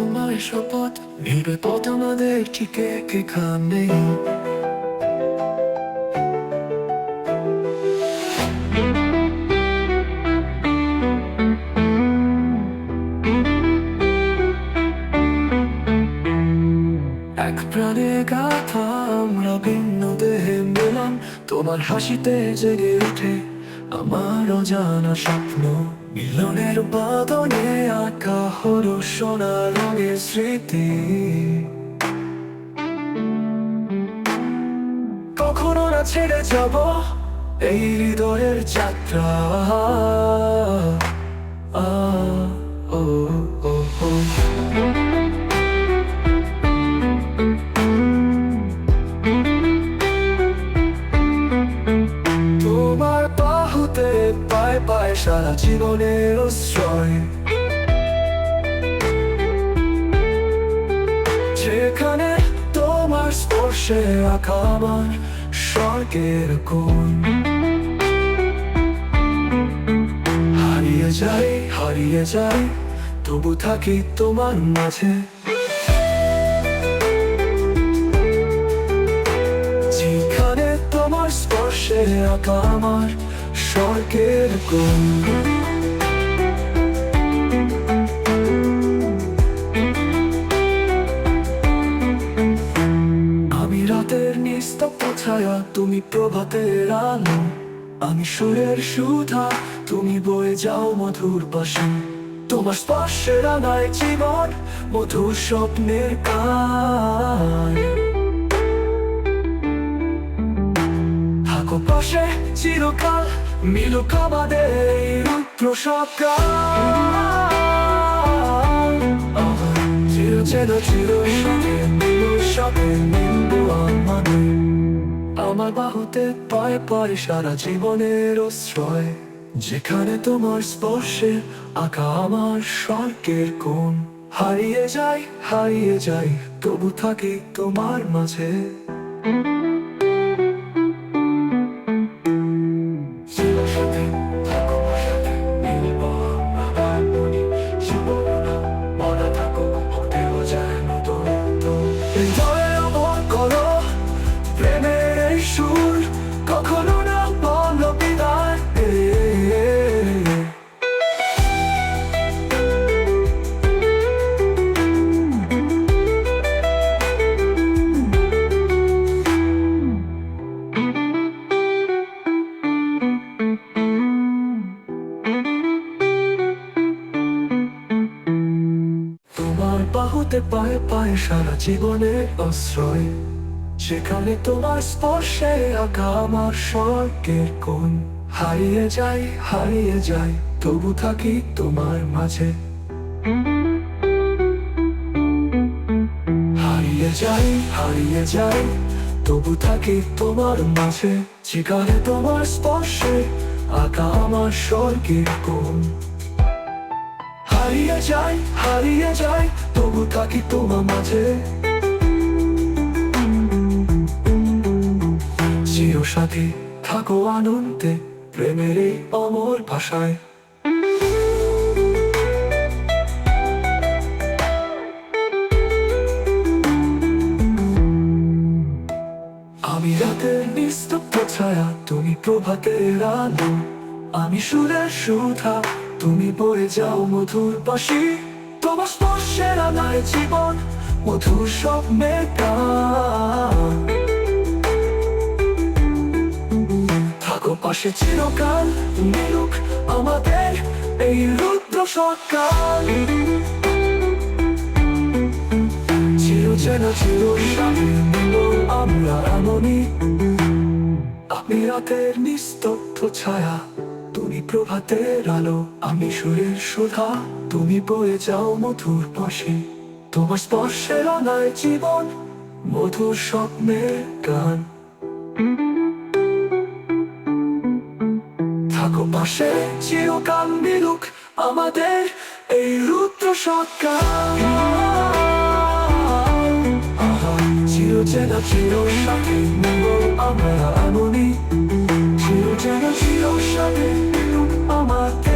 তোমার শপথ নিরাপদ আমাদের ঠিক এখানে প্রাণে গাথা আমরা দেহে মেলাম, তোমার হাসিতে জেগে উঠে। আমার জানা স্বপ্ন। মিলনের বাদনে আঁকা হলো সোনা রঙের স্মৃতি। কখনো না ছেড়ে যাব এই হৃদয়ের যাত্রা। সারা জীবনের আশ্রয়। যেখানে তোমার স্পর্শে আঁকা আমার স্বর্গের কোণ। হারিয়ে যাই হারিয়ে যাই, তবু থাকি তোমার মাঝে। যেখানে তোমার স্পর্শে আঁকা আমার স্বর্গের কোণ। আমি রাতের নিস্তব্ধ ছায়া, তুমি প্রভাতের আলো। আমি সুরের সুধা, তুমি বয়ে যাও মধুর বাসি। তোমার স্পর্শের আনায় জীবন মধুর স্বপ্নের কান থাকো পাশে চিরকাল মিলুক আমাদের এই রুদ্র সকাল চির চেনা চির সাথে মিলবো আমাদের আমার বাহুতে পায়ে পায়ে সারা জীবনের আশ্রয় যেখানে তোমার স্পর্শে আঁকা আমার স্বর্গের কোণ হারিয়ে যাই হারিয়ে যাই তবু থাকি তোমার মাঝে বাহুতে পায়ে পায়ে সারা জীবনের আশ্রয়। সেখানে তোমার স্পর্শে আঁকা আমার স্বর্গের কোণ। হারিয়ে যাই হারিয়ে যাই, তবু থাকি তোমার মাঝে। হারিয়ে যাই হারিয়ে যাই, তবু থাকি তোমার মাঝে। যেখানে তোমার স্পর্শে আঁকা আমার স্বর্গের কোণ। হারিয়ে যাই হারিয়ে যাই, তবু থাকি তোমার মাঝে। চির সাথী, থাকো আনন্দে, প্রেমের অমর ভাষায়। আমি রাতের নিস্তব্ধ ছায়া, তুমি প্রভাতের আলো। আমি সুরের সুধা তুমি পড়ে যাও মধুর বাসি তোমার স্পর্শের আনায় জীবন, মধুর গান থাকো পাশে চিরকাল, মিলুক আমাদের এই রুদ্র চির যেন চির আমরা এমনই। আমি রাতের নিস্তব্ধ ছায়া। তুমি প্রভাতের আলো, আমি সুরের সুধা। তুমি বয়ে যাও মধুর পাশে। তোমার স্পর্শের অনায় জীবন, মধুর স্বপ্নের গান। থাকো পাশে চিরকাল মিলুক আমাদের এই রুদ্র সকাল চির চেনা চির সাথে আমরা এমনই চির চেনা চির সাথে মিলুক আমাদের